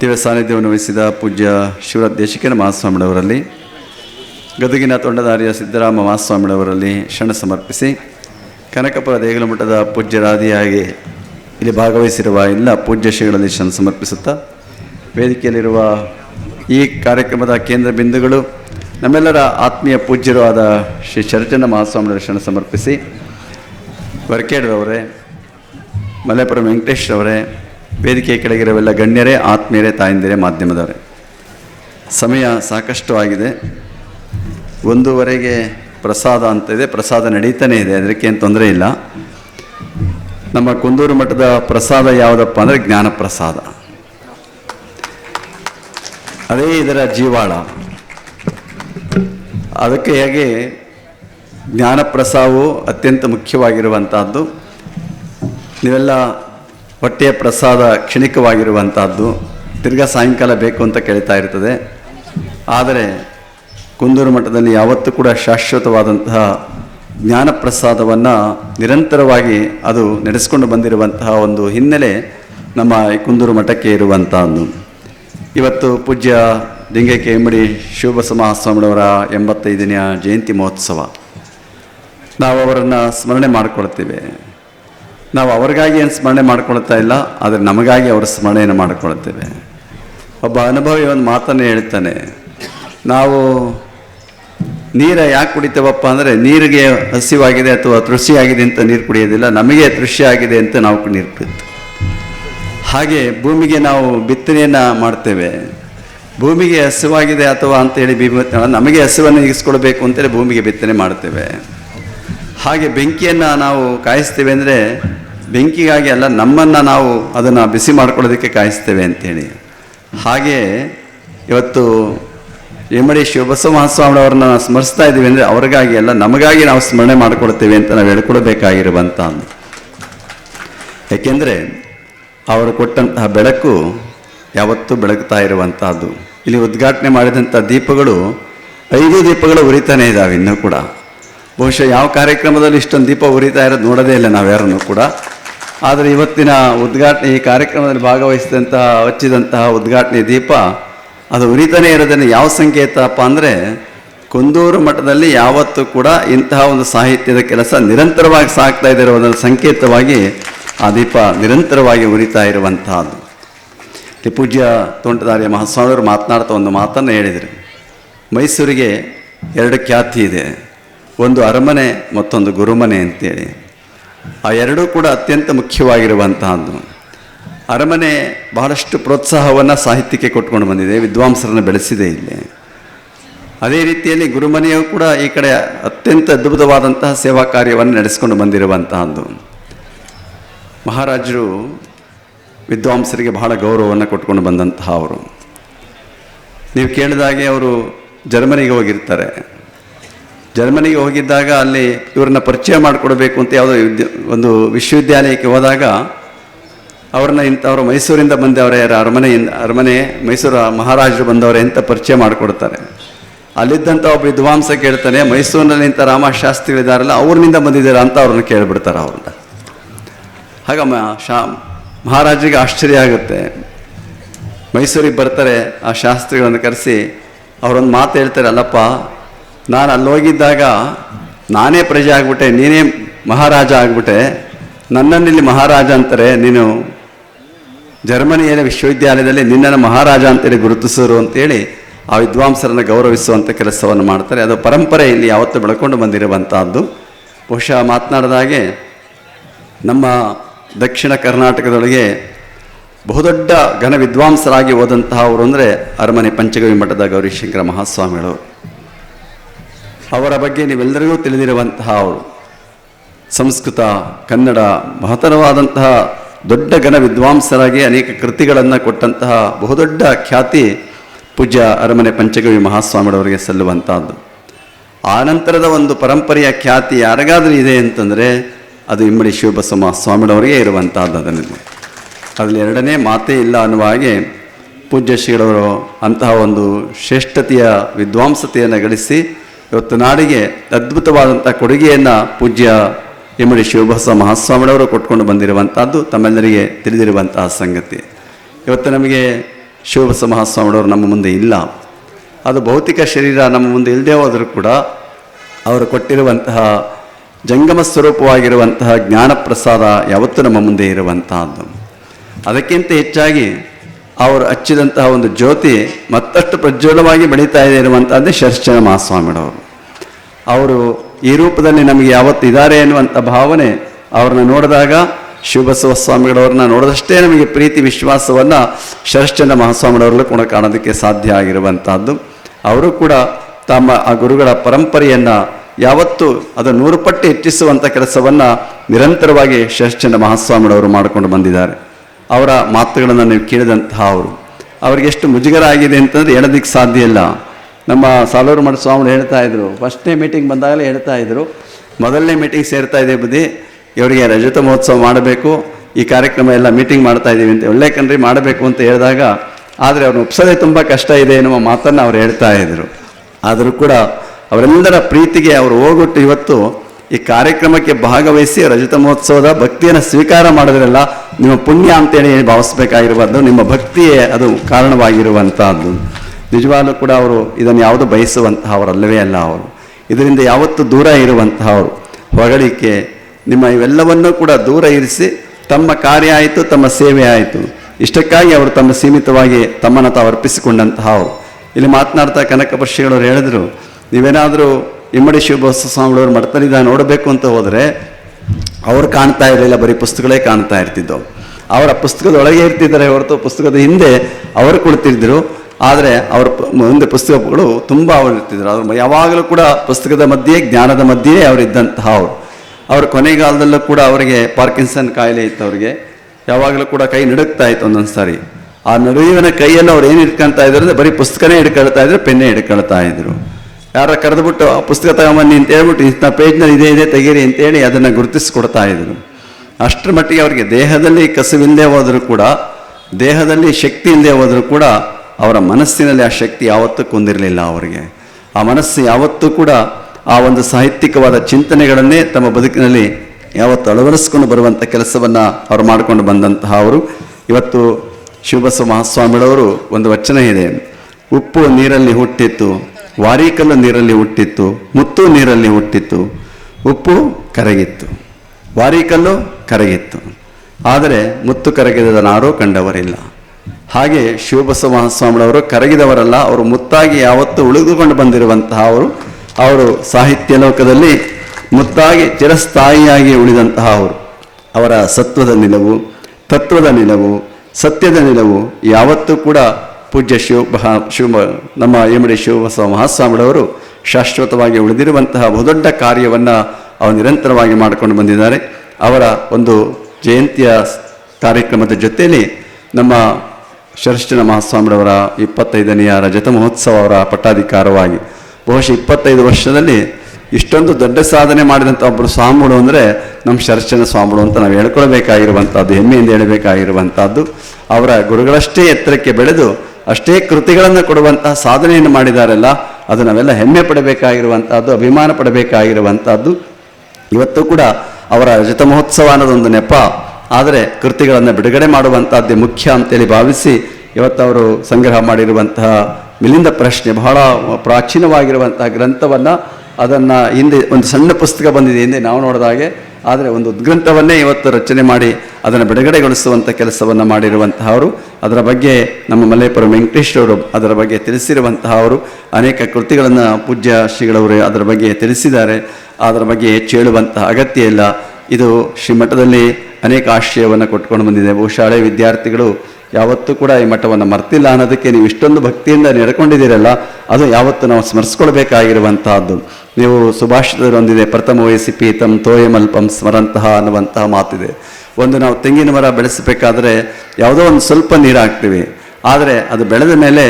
ದಿವ್ಯ ಸಾನ್ನಿಧ್ಯವನ್ನು ವಹಿಸಿದ ಪೂಜ್ಯ ಶಿವರಾಜ್ ದೇಶಿಕೇನ ಮಹಾಸ್ವಾಮಿಯವರಲ್ಲಿ ಗದಗಿನ ತೊಂಡದಾರಿಯ ಸಿದ್ದರಾಮ ಮಹಾಸ್ವಾಮಿಯವರಲ್ಲಿ ಶರಣ ಸಮರ್ಪಿಸಿ, ಕನಕಪುರ ದೇಗುಲ ಮಠದ ಪೂಜ್ಯರಾದಿಯಾಗಿ ಇಲ್ಲಿ ಭಾಗವಹಿಸಿರುವ ಎಲ್ಲ ಪೂಜ್ಯ ಶ್ರೀಗಳಲ್ಲಿ ಶರಣ ಸಮರ್ಪಿಸುತ್ತಾ, ವೇದಿಕೆಯಲ್ಲಿರುವ ಈ ಕಾರ್ಯಕ್ರಮದ ಕೇಂದ್ರ ಬಿಂದುಗಳು ನಮ್ಮೆಲ್ಲರ ಆತ್ಮೀಯ ಪೂಜ್ಯರು ಆದ ಶ್ರೀ ಚರಚಂದ ಮಹಾಸ್ವಾಮಿಯವರ ಶರಣ ಸಮರ್ಪಿಸಿ, ವರ್ಕೇಡ್ರವರೇ ಮಲೆಪುರಂ ವೆಂಕಟೇಶ್ ಅವರೇ ವೇದಿಕೆ ಕೆಳಗಿರುವೆಲ್ಲ ಗಣ್ಯರೇ, ಆತ್ಮೀಯರೇ, ತಾಯಂದಿರೇ, ಮಾಧ್ಯಮದವರೇ. ಸಮಯ ಸಾಕಷ್ಟು ಆಗಿದೆ. ಒಂದೂವರೆಗೆ ಪ್ರಸಾದ ಅಂತ ಇದೆ. ಪ್ರಸಾದ ನಡೀತಾನೆ ಇದೆ. ಅದಕ್ಕೇನು ತೊಂದರೆ ಇಲ್ಲ. ನಮ್ಮ ಕುಂದೂರು ಮಠದ ಪ್ರಸಾದ ಯಾವುದಪ್ಪ ಅಂದರೆ ಜ್ಞಾನ ಪ್ರಸಾದ. ಅದೇ ಇದರ ಜೀವಾಳ. ಅದಕ್ಕೆ ಹೇಗೆ ಜ್ಞಾನ ಪ್ರಸಾದವು ಅತ್ಯಂತ ಮುಖ್ಯವಾಗಿರುವಂಥದ್ದು ನೀವೆಲ್ಲ ಹೊಟ್ಟೆಯ ಪ್ರಸಾದ ಕ್ಷಣಿಕವಾಗಿರುವಂಥದ್ದು ತಿರ್ಗಾ ಸಾಯಂಕಾಲ ಬೇಕು ಅಂತ ಕೇಳ್ತಾ ಇರ್ತದೆ. ಆದರೆ ಕುಂದೂರು ಮಠದಲ್ಲಿ ಯಾವತ್ತೂ ಕೂಡ ಶಾಶ್ವತವಾದಂತಹ ಜ್ಞಾನ ಪ್ರಸಾದವನ್ನು ನಿರಂತರವಾಗಿ ಅದು ನಡೆಸಿಕೊಂಡು ಬಂದಿರುವಂತಹ ಒಂದು ಹಿನ್ನೆಲೆ ನಮ್ಮ ಈ ಕುಂದೂರು ಮಠಕ್ಕೆ ಇರುವಂಥದ್ದು ಇವತ್ತು ಪೂಜ್ಯ ಲಿಂಗೈಕ್ಯ ಎಮ್ಮಡಿ ಶಿವಬಸಮಹಾಸ್ವಾಮಿಯವರ ಎಂಬತ್ತೈದನೆಯ ಜಯಂತಿ ಮಹೋತ್ಸವ. ನಾವು ಅವರನ್ನು ಸ್ಮರಣೆ ಮಾಡಿಕೊಳ್ತೇವೆ. ನಾವು ಅವ್ರಿಗಾಗಿ ಏನು ಸ್ಮರಣೆ ಮಾಡ್ಕೊಳ್ತಾ ಇಲ್ಲ, ಆದರೆ ನಮಗಾಗಿ ಅವರ ಸ್ಮರಣೆಯನ್ನು ಮಾಡಿಕೊಳ್ತೇವೆ. ಒಬ್ಬ ಅನುಭವಿ ಒಂದು ಮಾತನ್ನು ಹೇಳ್ತಾನೆ, ನಾವು ನೀರ ಯಾಕೆ ಕುಡಿತೇವಪ್ಪ ಅಂದರೆ, ನೀರಿಗೆ ಹಸಿವಾಗಿದೆ ಅಥವಾ ತೃಷಿಯಾಗಿದೆ ಅಂತ ನೀರು ಕುಡಿಯೋದಿಲ್ಲ, ನಮಗೆ ತೃಷಿಯಾಗಿದೆ ಅಂತ ನಾವು ನೀರು ಕುಡಿತು ಹಾಗೆ ಭೂಮಿಗೆ ನಾವು ಬಿತ್ತನೆಯನ್ನು ಮಾಡ್ತೇವೆ. ಭೂಮಿಗೆ ಹಸಿವಾಗಿದೆ ಅಥವಾ ಅಂತೇಳಿ ಭೀಮ, ನಮಗೆ ಹಸಿವನ್ನು ಈಗಿಸ್ಕೊಳ್ಬೇಕು ಅಂತೇಳಿ ಭೂಮಿಗೆ ಬಿತ್ತನೆ ಮಾಡ್ತೇವೆ. ಹಾಗೆ ಬೆಂಕಿಯನ್ನು ನಾವು ಕಾಯಿಸ್ತೇವೆ ಅಂದರೆ ಬೆಂಕಿಗಾಗಿ ಅಲ್ಲ, ನಮ್ಮನ್ನು ನಾವು ಅದನ್ನು ಬಿಸಿ ಮಾಡ್ಕೊಳ್ಳೋದಕ್ಕೆ ಕಾಯಿಸ್ತೇವೆ ಅಂತೇಳಿ. ಹಾಗೆ ಇವತ್ತು ಎಮ್ಮಡಿ ಮಹಾಸ್ವಾಮಿಯವರನ್ನ ಸ್ಮರಿಸ್ತಾ ಇದ್ದೀವಿ ಅಂದರೆ ಅವ್ರಿಗಾಗಿ ಅಲ್ಲ, ನಮಗಾಗಿ ನಾವು ಸ್ಮರಣೆ ಮಾಡಿಕೊಳ್ತೇವೆ ಅಂತ ನಾವು ಹೇಳ್ಕೊಳ್ಬೇಕಾಗಿರುವಂಥ ಯಾಕೆಂದರೆ ಅವರು ಕೊಟ್ಟಂತಹ ಬೆಳಕು ಯಾವತ್ತೂ ಬೆಳಗ್ತಾ ಇರುವಂಥದ್ದು ಇಲ್ಲಿ ಉದ್ಘಾಟನೆ ಮಾಡಿದಂಥ ದೀಪಗಳು ಐದು ದೀಪಗಳು ಉರಿತಾನೆ ಇದ್ದಾವೆ ಇನ್ನೂ ಕೂಡ. ಬಹುಶಃ ಯಾವ ಕಾರ್ಯಕ್ರಮದಲ್ಲಿ ಇಷ್ಟೊಂದು ದೀಪ ಉರಿತಾ ಇರೋದು ನೋಡೋದೇ ಇಲ್ಲ ನಾವ್ಯಾರನ್ನು ಕೂಡ. ಆದರೆ ಇವತ್ತಿನ ಉದ್ಘಾಟನೆ, ಈ ಕಾರ್ಯಕ್ರಮದಲ್ಲಿ ಭಾಗವಹಿಸಿದಂತಹ ಹಚ್ಚಿದಂತಹ ಉದ್ಘಾಟನೆ ದೀಪ, ಅದು ಉರಿತಾನೇ ಇರೋದನ್ನು ಯಾವ ಸಂಕೇತಪ್ಪ ಅಂದರೆ, ಕುಂದೂರು ಮಠದಲ್ಲಿ ಯಾವತ್ತೂ ಕೂಡ ಇಂತಹ ಒಂದು ಸಾಹಿತ್ಯದ ಕೆಲಸ ನಿರಂತರವಾಗಿ ಸಾಗ್ತಾ ಇದಿರುವುದರ ಸಂಕೇತವಾಗಿ ಆ ದೀಪ ನಿರಂತರವಾಗಿ ಉರಿತಾ ಇರುವಂತಹದ್ದು. ಈ ಪೂಜ್ಯ ತೋಂಟದಾರ್ಯ ಮಹಾಸ್ವಾಮಿಯವರು ಮಾತನಾಡ್ತಾ ಒಂದು ಮಾತನ್ನು ಹೇಳಿದರು. ಮೈಸೂರಿಗೆ ಎರಡು ಖ್ಯಾತಿ ಇದೆ. ಒಂದು ಅರಮನೆ, ಮತ್ತೊಂದು ಗುರುಮನೆ ಅಂತೇಳಿ. ಆ ಎರಡೂ ಕೂಡ ಅತ್ಯಂತ ಮುಖ್ಯವಾಗಿರುವಂತಹದ್ದು. ಅರಮನೆ ಬಹಳಷ್ಟು ಪ್ರೋತ್ಸಾಹವನ್ನು ಸಾಹಿತ್ಯಕ್ಕೆ ಕೊಟ್ಕೊಂಡು ಬಂದಿದೆ, ವಿದ್ವಾಂಸರನ್ನು ಬೆಳೆಸಿದೆ ಇಲ್ಲಿ. ಅದೇ ರೀತಿಯಲ್ಲಿ ಗುರುಮನೆಯು ಕೂಡ ಈ ಕಡೆ ಅತ್ಯಂತ ಅದ್ಭುತವಾದಂತಹ ಸೇವಾ ಕಾರ್ಯವನ್ನು ನಡೆಸಿಕೊಂಡು ಬಂದಿರುವಂತಹದ್ದು. ಮಹಾರಾಜರು ವಿದ್ವಾಂಸರಿಗೆ ಬಹಳ ಗೌರವವನ್ನು ಕೊಟ್ಕೊಂಡು ಬಂದಂತಹ ಅವರು. ನೀವು ಕೇಳಿದಾಗೆ ಅವರು ಜರ್ಮನಿಗೆ ಹೋಗಿರ್ತಾರೆ. ಜರ್ಮನಿಗೆ ಹೋಗಿದ್ದಾಗ ಅಲ್ಲಿ ಇವ್ರನ್ನ ಪರಿಚಯ ಮಾಡಿಕೊಡ್ಬೇಕು ಅಂತ ಯಾವುದೋ ಒಂದು ವಿಶ್ವವಿದ್ಯಾಲಯಕ್ಕೆ ಹೋದಾಗ ಅವ್ರನ್ನ ಇಂಥವ್ರು ಮೈಸೂರಿಂದ ಬಂದವರೇ, ಯಾರು ಅರಮನೆಯಿಂದ, ಅರಮನೆ, ಮೈಸೂರು ಮಹಾರಾಜರು ಬಂದವರೇ ಅಂತ ಪರಿಚಯ ಮಾಡಿಕೊಡ್ತಾರೆ. ಅಲ್ಲಿದ್ದಂಥ ಒಬ್ಬ ವಿದ್ವಾಂಸ ಕೇಳ್ತಾನೆ, ಮೈಸೂರಿನಲ್ಲಿ ಇಂಥ ರಾಮಶಾಸ್ತ್ರಿಗಳಿದ್ದಾರಲ್ಲ ಅವ್ರನಿಂದ ಬಂದಿದ್ದಾರೆ ಅಂತ ಅವ್ರನ್ನ ಕೇಳಿಬಿಡ್ತಾರೆ ಅವ್ರನ್ನ. ಹಾಗ ಮ, ಶಾ ಮಹಾರಾಜರಿಗೆ ಆಶ್ಚರ್ಯ ಆಗುತ್ತೆ. ಮೈಸೂರಿಗೆ ಬರ್ತಾರೆ, ಆ ಶಾಸ್ತ್ರಿಗಳನ್ನು ಕರೆಸಿ, ಅವರೊಂದು ಮಾತು ಹೇಳ್ತಾರೆ, ಅಲ್ಲಪ್ಪ ನಾನು ಅಲ್ಲಿ ಹೋಗಿದ್ದಾಗ ನಾನೇ ಪ್ರಜೆ ಆಗ್ಬಿಟ್ಟೆ, ನೀನೇ ಮಹಾರಾಜ ಆಗ್ಬಿಟ್ಟೆ. ನನ್ನನ್ನಿಲ್ಲಿ ಮಹಾರಾಜ ಅಂತಾರೆ, ನೀನು ಜರ್ಮನಿಯ ವಿಶ್ವವಿದ್ಯಾಲಯದಲ್ಲಿ ನಿನ್ನನ್ನು ಮಹಾರಾಜ ಅಂತೇಳಿ ಗುರುತಿಸೋರು ಅಂತೇಳಿ ಆ ವಿದ್ವಾಂಸರನ್ನು ಗೌರವಿಸುವಂಥ ಕೆಲಸವನ್ನು ಮಾಡ್ತಾರೆ. ಅದು ಪರಂಪರೆ ಇಲ್ಲಿ ಯಾವತ್ತೂ ಬೆಳ್ಕೊಂಡು ಬಂದಿರುವಂಥದ್ದು ಬಹುಶಃ ಮಾತನಾಡಿದಾಗೆ ನಮ್ಮ ದಕ್ಷಿಣ ಕರ್ನಾಟಕದೊಳಗೆ ಬಹುದೊಡ್ಡ ಘನ ವಿದ್ವಾಂಸರಾಗಿ ಹೋದಂತಹ ಅವರು ಅಂದರೆ ಅರಮನೆ ಪಂಚಗವಿ ಮಠದ ಗೌರಿಶಂಕರ ಮಹಾಸ್ವಾಮಿಗಳು. ಅವರ ಬಗ್ಗೆ ನೀವೆಲ್ಲರಿಗೂ ತಿಳಿದಿರುವಂತಹ ಅವರು ಸಂಸ್ಕೃತ, ಕನ್ನಡ, ಮಹತ್ತರವಾದಂತಹ ದೊಡ್ಡ ಘನ ವಿದ್ವಾಂಸರಾಗಿ ಅನೇಕ ಕೃತಿಗಳನ್ನು ಕೊಟ್ಟಂತಹ ಬಹುದೊಡ್ಡ ಖ್ಯಾತಿ ಪೂಜ್ಯ ಅರಮನೆ ಪಂಚಗವಿ ಮಹಾಸ್ವಾಮಿಗಳವರಿಗೆ ಸಲ್ಲುವಂತಹದ್ದು. ಆ ನಂತರದ ಒಂದು ಪರಂಪರೆಯ ಖ್ಯಾತಿ ಯಾರಿಗಾದರೂ ಇದೆ ಅಂತಂದರೆ ಅದು ಇಮ್ಮಡಿ ಶಿವಬಸವ ಸ್ವಾಮಿಗಳವರಿಗೆ ಇರುವಂತಹದ್ದು ಅದನ್ನು ಅದರಲ್ಲಿ ಎರಡನೇ ಮಾತೇ ಇಲ್ಲ ಅನ್ನುವ ಹಾಗೆ ಪೂಜ್ಯ ಶ್ರೀಗಳವರು ಅಂತಹ ಒಂದು ಶ್ರೇಷ್ಠತೆಯ ವಿದ್ವಾಂಸತೆಯನ್ನು ಗಳಿಸಿ ಇವತ್ತು ನಾಡಿಗೆ ಅದ್ಭುತವಾದಂಥ ಕೊಡುಗೆಯನ್ನು ಪೂಜ್ಯ ಇಮ್ಮಡಿ ಶಿವಬಸ ಮಹಾಸ್ವಾಮಿಯವರು ಕೊಟ್ಕೊಂಡು ಬಂದಿರುವಂಥದ್ದು ತಮ್ಮೆಲ್ಲರಿಗೆ ತಿಳಿದಿರುವಂತಹ ಸಂಗತಿ. ಇವತ್ತು ನಮಗೆ ಶಿವಬಸ ಮಹಾಸ್ವಾಮಿಯವರು ನಮ್ಮ ಮುಂದೆ ಇಲ್ಲ. ಅದು ಭೌತಿಕ ಶರೀರ ನಮ್ಮ ಮುಂದೆ ಇಲ್ಲದೆ ಹೋದರೂ ಕೂಡ ಅವರು ಕೊಟ್ಟಿರುವಂತಹ ಜಂಗಮ ಸ್ವರೂಪವಾಗಿರುವಂತಹ ಜ್ಞಾನ ಪ್ರಸಾದ ಯಾವತ್ತೂ ನಮ್ಮ ಮುಂದೆ ಇರುವಂತಹದ್ದು. ಅದಕ್ಕಿಂತ ಹೆಚ್ಚಾಗಿ ಅವರು ಹಚ್ಚಿದಂತಹ ಒಂದು ಜ್ಯೋತಿ ಮತ್ತಷ್ಟು ಪ್ರಜ್ವಲವಾಗಿ ಬೆಳೀತಾ ಇದೆ ಇರುವಂತಹದ್ದೇ ಶರಶ್ಚನ ಮಹಾಸ್ವಾಮಿಗಳವರು ಅವರು ಈ ರೂಪದಲ್ಲಿ ನಮಗೆ ಯಾವತ್ತು ಇದ್ದಾರೆ ಎನ್ನುವಂಥ ಭಾವನೆ ಅವ್ರನ್ನ ನೋಡಿದಾಗ ಶಿವಬಸವ ಸ್ವಾಮಿಗಳವ್ರನ್ನ ನೋಡಿದಷ್ಟೇ ನಮಗೆ ಪ್ರೀತಿ ವಿಶ್ವಾಸವನ್ನು ಶರಶ್ಚಂದ್ರ ಮಹಾಸ್ವಾಮಿಗಳವ್ರಲ್ಲೂ ಕೂಡ ಕಾಣೋದಕ್ಕೆ ಸಾಧ್ಯ ಆಗಿರುವಂಥದ್ದು. ಅವರು ಕೂಡ ತಮ್ಮ ಆ ಗುರುಗಳ ಪರಂಪರೆಯನ್ನು ಯಾವತ್ತೂ ಅದು ನೂರು ಪಟ್ಟು ಹೆಚ್ಚಿಸುವಂಥ ಕೆಲಸವನ್ನು ನಿರಂತರವಾಗಿ ಶರಶ್ಚಂದ್ರ ಮಹಾಸ್ವಾಮಿಗಳವರು ಮಾಡಿಕೊಂಡು ಬಂದಿದ್ದಾರೆ. ಅವರ ಮಾತುಗಳನ್ನು ನೀವು ಕೇಳಿದಂತಹ ಅವರು. ಅವ್ರಿಗೆ ಎಷ್ಟು ಮುಜುಗರ ಆಗಿದೆ ಅಂತಂದರೆ ಹೇಳೋದಕ್ಕೆ ಸಾಧ್ಯ ಇಲ್ಲ. ನಮ್ಮ ಸಾಲೂರು ಮಠ ಸ್ವಾಮಿ ಹೇಳ್ತಾ ಇದ್ರು, ಫಸ್ಟ್ನೇ ಮೀಟಿಂಗ್ ಬಂದಾಗಲೇ ಹೇಳ್ತಾ ಇದ್ರು, ಮೊದಲನೇ ಮೀಟಿಂಗ್ ಸೇರ್ತಾ ಇದೆ ಬುದ್ಧಿ, ಇವರಿಗೆ ರಜತ ಮಹೋತ್ಸವ ಮಾಡಬೇಕು, ಈ ಕಾರ್ಯಕ್ರಮ ಎಲ್ಲ ಮೀಟಿಂಗ್ ಮಾಡ್ತಾ ಇದ್ದೀವಿ ಅಂತ ಒಳ್ಳೆ ಕಣ್ರಿ ಮಾಡಬೇಕು ಅಂತ ಹೇಳಿದಾಗ, ಆದರೆ ಅವ್ರನ್ನ ಒಪ್ಸೋದೇ ತುಂಬ ಕಷ್ಟ ಇದೆ ಎನ್ನುವ ಮಾತನ್ನು ಅವ್ರು ಹೇಳ್ತಾ ಇದ್ರು. ಆದರೂ ಕೂಡ ಅವರೆಲ್ಲರ ಪ್ರೀತಿಗೆ ಅವರು ಹೋಗೊಟ್ಟು ಇವತ್ತು ಈ ಕಾರ್ಯಕ್ರಮಕ್ಕೆ ಭಾಗವಹಿಸಿ ರಜತ ಮಹೋತ್ಸವದ ಭಕ್ತಿಯನ್ನು ಸ್ವೀಕಾರ ಮಾಡಿದ್ರಲ್ಲ ನಿಮ್ಮ ಪುಣ್ಯ ಅಂತೇಳಿ ಭಾವಿಸ್ಬೇಕಾಗಿರುವಂಥದ್ದು ನಿಮ್ಮ ಭಕ್ತಿಯೇ ಅದು ಕಾರಣವಾಗಿರುವಂಥದ್ದು. ನಿಜವಾಗಲೂ ಕೂಡ ಅವರು ಇದನ್ನು ಯಾವುದು ಬಯಸುವಂತಹ ಅಲ್ಲವೇ ಅಲ್ಲ ಅವರು. ಇದರಿಂದ ಯಾವತ್ತೂ ದೂರ ಇರುವಂತಹವರು. ಹೊಗಳಿಕೆ, ನಿಮ್ಮ ಇವೆಲ್ಲವನ್ನೂ ಕೂಡ ದೂರ ಇರಿಸಿ ತಮ್ಮ ಕಾರ್ಯ ಆಯಿತು, ತಮ್ಮ ಸೇವೆ ಆಯಿತು. ಇಷ್ಟಕ್ಕಾಗಿ ಅವರು ತಮ್ಮ ಸೀಮಿತವಾಗಿ ತಮ್ಮನ್ನು ತಾವು ಅರ್ಪಿಸಿಕೊಂಡಂತಹ ಅವರು ಇಲ್ಲಿ ಮಾತನಾಡ್ತಾ ಕನಕ ಪಕ್ಷಿಗಳವರು ಹೇಳಿದ್ರು, ನೀವೇನಾದರೂ ಇಮ್ಮಡಿ ಶಿವಭೋಸ ಸ್ವಾಮಿಗಳವ್ರು ಮಡ್ತಲಿದ ನೋಡಬೇಕು ಅಂತ ಹೋದರೆ ಅವ್ರು ಕಾಣ್ತಾ ಇರಲಿಲ್ಲ, ಬರೀ ಪುಸ್ತಕಗಳೇ ಕಾಣ್ತಾ ಇರ್ತಿದ್ದವು. ಅವರ ಪುಸ್ತಕದ ಒಳಗೆ ಇರ್ತಿದ್ದಾರೆ ಹೊರತು ಪುಸ್ತಕದ ಹಿಂದೆ ಅವರು ಕುಳಿತಿದ್ದರು ಆದರೆ ಅವ್ರ ಮುಂದೆ ಪುಸ್ತಕಗಳು ತುಂಬ ಅವರು ಇರ್ತಿದ್ರು. ಅವ್ರು ಯಾವಾಗಲೂ ಕೂಡ ಪುಸ್ತಕದ ಮಧ್ಯೆ, ಜ್ಞಾನದ ಮಧ್ಯೆಯೇ ಅವರಿದ್ದಂತಹ ಅವರು ಅವ್ರ ಕೊನೆಗಾಲದಲ್ಲೂ ಕೂಡ ಅವರಿಗೆ ಪಾರ್ಕಿನ್ಸನ್ ಕಾಯಿಲೆ ಇತ್ತು ಅವರಿಗೆ. ಯಾವಾಗಲೂ ಕೂಡ ಕೈ ನಡುಕ್ತಾ ಇತ್ತು ಒಂದೊಂದು ಸಾರಿ. ಆ ನಡುವಿನ ಕೈಯನ್ನು ಅವ್ರು ಏನು ಇಟ್ಕೊಳ್ತಾ ಇದ್ರು ಅಂದರೆ ಬರೀ ಪುಸ್ತಕನೇ ಹಿಡ್ಕೊಳ್ತಾ ಇದ್ರು, ಪೆನ್ನೇ ಹಿಡ್ಕೊಳ್ತಾ ಇದ್ರು. ಯಾರ ಕರೆದುಬಿಟ್ಟು ಆ ಪುಸ್ತಕ ತಗೊಂಬನ್ನಿ ಅಂತ ಹೇಳ್ಬಿಟ್ಟು ಇಂಥ ಪೇಜ್ನಲ್ಲಿ ಇದೆ ಇದೆ, ತೆಗೀರಿ ಅಂತೇಳಿ ಅದನ್ನು ಗುರುತಿಸ್ಕೊಡ್ತಾ ಇದ್ರು. ಅಷ್ಟರ ಮಟ್ಟಿಗೆ ಅವರಿಗೆ ದೇಹದಲ್ಲಿ ಕಸುವಿಲ್ಲದೆ ಹೋದರೂ ಕೂಡ, ದೇಹದಲ್ಲಿ ಶಕ್ತಿ ಇಲ್ಲದೆ ಹೋದರೂ ಕೂಡ ಅವರ ಮನಸ್ಸಿನಲ್ಲಿ ಆ ಶಕ್ತಿ ಯಾವತ್ತೂ ಕುಂದಿರಲಿಲ್ಲ ಅವರಿಗೆ. ಆ ಮನಸ್ಸು ಯಾವತ್ತೂ ಕೂಡ ಆ ಒಂದು ಸಾಹಿತ್ಯಿಕವಾದ ಚಿಂತನೆಗಳನ್ನೇ ತಮ್ಮ ಬದುಕಿನಲ್ಲಿ ಯಾವತ್ತು ಅಳವಡಿಸ್ಕೊಂಡು ಬರುವಂಥ ಕೆಲಸವನ್ನು ಅವರು ಮಾಡಿಕೊಂಡು ಬಂದಂತಹ ಅವರು. ಇವತ್ತು ಶಿವಬಸವ ಮಹಾಸ್ವಾಮಿಗಳವರು ಒಂದು ವಚನ ಇದೆ, ಉಪ್ಪು ನೀರಲ್ಲಿ ಹುಟ್ಟಿತ್ತು ವಾರಿಕಲ್ಲು ನೀರಲ್ಲಿ ಹುಟ್ಟಿತ್ತು, ಮುತ್ತು ನೀರಲ್ಲಿ ಹುಟ್ಟಿತ್ತು, ಉಪ್ಪು ಕರಗಿತ್ತು. ವಾರಿಕಲ್ಲು ಕರಗಿತ್ತು. ಆದರೆ ಮುತ್ತು ಕರಗಿದನಾರೂ ಕಂಡವರಿಲ್ಲ. ಹಾಗೆ ಶಿವಬಸವ ಸ್ವಾಮಿಯವರು ಕರಗಿದವರಲ್ಲ, ಅವರು ಮುತ್ತಾಗಿ ಯಾವತ್ತೂ ಉಳಿದುಕೊಂಡು ಬಂದಿರುವಂತಹ ಅವರು ಅವರು ಸಾಹಿತ್ಯ ಲೋಕದಲ್ಲಿ ಮುತ್ತಾಗಿ ಚಿರಸ್ಥಾಯಿಯಾಗಿ ಉಳಿದಂತಹ ಅವರು. ಅವರ ಸತ್ವದ ನಿಲುವು, ತತ್ವದ ನಿಲುವು, ಸತ್ಯದ ನಿಲುವು ಯಾವತ್ತೂ ಕೂಡ ಪೂಜ್ಯ ಶಿವ ಮಹಾ- ಶಿವ ನಮ್ಮ ಏಮಡಿ ಶಿವಬಸವ ಮಹಾಸ್ವಾಮಿಗಳವರು ಶಾಶ್ವತವಾಗಿ ಉಳಿದಿರುವಂತಹ ಬಹುದೊಡ್ಡ ಕಾರ್ಯವನ್ನು ಅವರು ನಿರಂತರವಾಗಿ ಮಾಡಿಕೊಂಡು ಬಂದಿದ್ದಾರೆ. ಅವರ ಒಂದು ಜಯಂತಿಯ ಕಾರ್ಯಕ್ರಮದ ಜೊತೆಯಲ್ಲಿ ನಮ್ಮ ಶರಶ್ಚನ ಮಹಾಸ್ವಾಮಿಗಳವರ ಇಪ್ಪತ್ತೈದನೆಯ ರಜತ ಮಹೋತ್ಸವ ಅವರ ಪಟ್ಟಾಧಿಕಾರವಾಗಿ ಬಹುಶಃ ಇಪ್ಪತ್ತೈದು ವರ್ಷದಲ್ಲಿ ಇಷ್ಟೊಂದು ದೊಡ್ಡ ಸಾಧನೆ ಮಾಡಿದಂಥ ಒಬ್ಬರು ಸ್ವಾಮಿಗಳು ಅಂದರೆ ನಮ್ಮ ಶರಶ್ಚನ ಸ್ವಾಮಿಗಳು ಅಂತ ನಾವು ಹೇಳ್ಕೊಳ್ಬೇಕಾಗಿರುವಂಥದ್ದು, ಹೆಮ್ಮೆಯಿಂದ ಹೇಳಬೇಕಾಗಿರುವಂಥದ್ದು. ಅವರ ಗುರುಗಳಷ್ಟೇ ಎತ್ತರಕ್ಕೆ ಬೆಳೆದು ಅಷ್ಟೇ ಕೃತಿಗಳನ್ನು ಕೊಡುವಂತಹ ಸಾಧನೆಯನ್ನು ಮಾಡಿದಾರಲ್ಲ, ಅದು ನಾವೆಲ್ಲ ಹೆಮ್ಮೆ ಪಡಬೇಕಾಗಿರುವಂಥದ್ದು ಅಭಿಮಾನ ಪಡಬೇಕಾಗಿರುವಂಥದ್ದು ಇವತ್ತು ಕೂಡ ಅವರ ರಜತ ಮಹೋತ್ಸವ ಅನ್ನೋದೊಂದು ನೆಪ, ಆದರೆ ಕೃತಿಗಳನ್ನು ಬಿಡುಗಡೆ ಮಾಡುವಂಥದ್ದೇ ಮುಖ್ಯ ಅಂತೇಳಿ ಭಾವಿಸಿ ಇವತ್ತು ಅವರು ಸಂಗ್ರಹ ಮಾಡಿರುವಂತಹ ಮಿಲಿಂದ ಪ್ರಶ್ನೆ, ಬಹಳ ಪ್ರಾಚೀನವಾಗಿರುವಂತಹ ಗ್ರಂಥವನ್ನು ಅದನ್ನು ಹಿಂದೆ ಒಂದು ಸಣ್ಣ ಪುಸ್ತಕ ಬಂದಿದೆ, ಹಿಂದೆ ನಾವು ನೋಡಿದಾಗೆ ಆದರೆ ಒಂದು ಉದ್ಗ್ರಂಥವನ್ನೇ ಇವತ್ತು ರಚನೆ ಮಾಡಿ ಅದನ್ನು ಬಿಡುಗಡೆಗೊಳಿಸುವಂಥ ಕೆಲಸವನ್ನು ಮಾಡಿರುವಂತಹ ಅವರು ಅದರ ಬಗ್ಗೆ ನಮ್ಮ ಮಲ್ಲೇಪುರ ವೆಂಕಟೇಶ್ ಅವರು ಅದರ ಬಗ್ಗೆ ತಿಳಿಸಿರುವಂತಹ ಅವರು ಅನೇಕ ಕೃತಿಗಳನ್ನು ಪೂಜ್ಯ ಶ್ರೀಗಳವರು ಅದರ ಬಗ್ಗೆ ತಿಳಿಸಿದ್ದಾರೆ. ಅದರ ಬಗ್ಗೆ ಹೆಚ್ಚು ಹೇಳುವಂತಹ ಅಗತ್ಯ ಇಲ್ಲ. ಇದು ಶ್ರೀಮಠದಲ್ಲಿ ಅನೇಕ ಆಶ್ರಯವನ್ನು ಕೊಟ್ಕೊಂಡು ಬಂದಿದೆ. ಬಹುಶಾಲೆ ವಿದ್ಯಾರ್ಥಿಗಳು ಯಾವತ್ತೂ ಕೂಡ ಈ ಮಠವನ್ನು ಮರ್ತಿಲ್ಲ ಅನ್ನೋದಕ್ಕೆ ನೀವು ಇಷ್ಟೊಂದು ಭಕ್ತಿಯಿಂದ ನಡ್ಕೊಂಡಿದ್ದೀರಲ್ಲ, ಅದು ಯಾವತ್ತು ನಾವು ಸ್ಮರಿಸ್ಕೊಳ್ಬೇಕಾಗಿರುವಂತಹದ್ದು. ನೀವು ಸುಭಾಷಿತರೊಂದಿದೆ, ಪ್ರಥಮ ವಯಸ್ಸಿ ಪೀತಂ ತೋಯಮಲ್ಪಂ ಸ್ಮರಂತಹ ಅನ್ನುವಂತಹ ಮಾತಿದೆ. ಒಂದು ನಾವು ತೆಂಗಿನ ಮರ ಬೆಳೆಸಬೇಕಾದ್ರೆ ಯಾವುದೋ ಒಂದು ಸ್ವಲ್ಪ ನೀರು ಹಾಕ್ತೀವಿ ಆದರೆ ಅದು ಬೆಳೆದ ಮೇಲೆ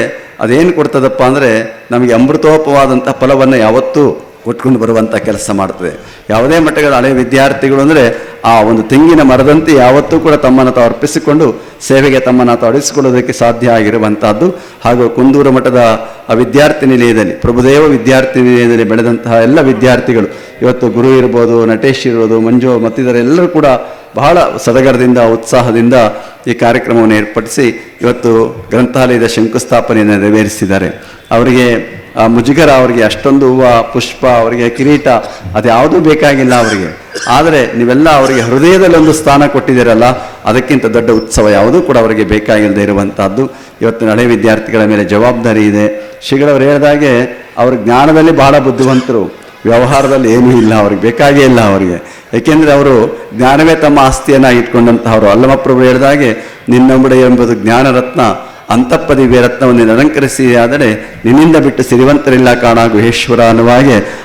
ಅದೇನು ಕೊಡ್ತದಪ್ಪ ಅಂದರೆ ನಮಗೆ ಅಮೃತೋಪವಾದಂಥ ಫಲವನ್ನು ಯಾವತ್ತೂ ಕೊಟ್ಕೊಂಡು ಬರುವಂಥ ಕೆಲಸ ಮಾಡ್ತದೆ. ಯಾವುದೇ ಮಟ್ಟಗಳ ಹಳೆಯ ವಿದ್ಯಾರ್ಥಿಗಳು ಅಂದರೆ ಆ ಒಂದು ತೆಂಗಿನ ಮರದಂತೆ ಯಾವತ್ತೂ ಕೂಡ ತಮ್ಮನ್ನು ತಾವು ಅರ್ಪಿಸಿಕೊಂಡು ಸೇವೆಗೆ ತಮ್ಮನ್ನು ತಾವು ಅಡಿಸಿಕೊಳ್ಳೋದಕ್ಕೆ ಸಾಧ್ಯ ಆಗಿರುವಂತಹದ್ದು. ಹಾಗೂ ಕುಂದೂರು ಮಠದ ವಿದ್ಯಾರ್ಥಿ ನಿಲಯದಲ್ಲಿ, ಪ್ರಭುದೇವ ವಿದ್ಯಾರ್ಥಿ ನಿಲಯದಲ್ಲಿ ಬೆಳೆದಂತಹ ಎಲ್ಲ ವಿದ್ಯಾರ್ಥಿಗಳು, ಇವತ್ತು ಗುರು ಇರ್ಬೋದು, ನಟೇಶ್ ಇರ್ಬೋದು, ಮಂಜು ಮತ್ತಿತರ ಎಲ್ಲರೂ ಕೂಡ ಬಹಳ ಸದಗರದಿಂದ, ಉತ್ಸಾಹದಿಂದ ಈ ಕಾರ್ಯಕ್ರಮವನ್ನು ಏರ್ಪಡಿಸಿ ಇವತ್ತು ಗ್ರಂಥಾಲಯದ ಶಂಕುಸ್ಥಾಪನೆಯನ್ನು ನೆರವೇರಿಸಿದ್ದಾರೆ. ಅವರಿಗೆ ಮುಜುಗರ ಅವರಿಗೆ ಅಷ್ಟೊಂದು ಹೂವು, ಪುಷ್ಪ, ಅವರಿಗೆ ಕಿರೀಟ ಅದ್ಯಾವುದೂ ಬೇಕಾಗಿಲ್ಲ ಅವರಿಗೆ. ಆದರೆ ನೀವೆಲ್ಲ ಅವರಿಗೆ ಹೃದಯದಲ್ಲಿ ಒಂದು ಸ್ಥಾನ ಕೊಟ್ಟಿದ್ದೀರಲ್ಲ, ಅದಕ್ಕಿಂತ ದೊಡ್ಡ ಉತ್ಸವ ಯಾವುದೂ ಕೂಡ ಅವರಿಗೆ ಬೇಕಾಗಿಲ್ಲದೆ ಇರುವಂತಹದ್ದು. ಇವತ್ತು ಹಳೆ ವಿದ್ಯಾರ್ಥಿಗಳ ಮೇಲೆ ಜವಾಬ್ದಾರಿ ಇದೆ. ಶ್ರೀಗಳವರು ಹೇಳಿದಾಗೆ, ಅವರು ಜ್ಞಾನದಲ್ಲಿ ಬಹಳ ಬುದ್ಧಿವಂತರು. ವ್ಯವಹಾರದಲ್ಲಿ ಏನೂ ಇಲ್ಲ, ಅವ್ರಿಗೆ ಬೇಕಾಗೇ ಇಲ್ಲ ಅವರಿಗೆ. ಏಕೆಂದರೆ ಅವರು ಜ್ಞಾನವೇ ತಮ್ಮ ಆಸ್ತಿಯನ್ನು ಇಟ್ಕೊಂಡಂತಹವರು ಅಲ್ಲಮಪ್ರಭು ಹೇಳಿದಾಗೆ, ನಿನ್ನಂಬಡೆ ಎಂಬುದು ಜ್ಞಾನ ರತ್ನ ಅಂತಃಪದಿವ್ಯ ರತ್ನವನ್ನು ಅಲಂಕರಿಸಿ, ಆದರೆ ನಿನ್ನಿಂದ ಬಿಟ್ಟು ಸಿರಿವಂತರಿಲ್ಲ ಕಾಣ ಗುಹೇಶ್ವರ ಅನ್ನುವ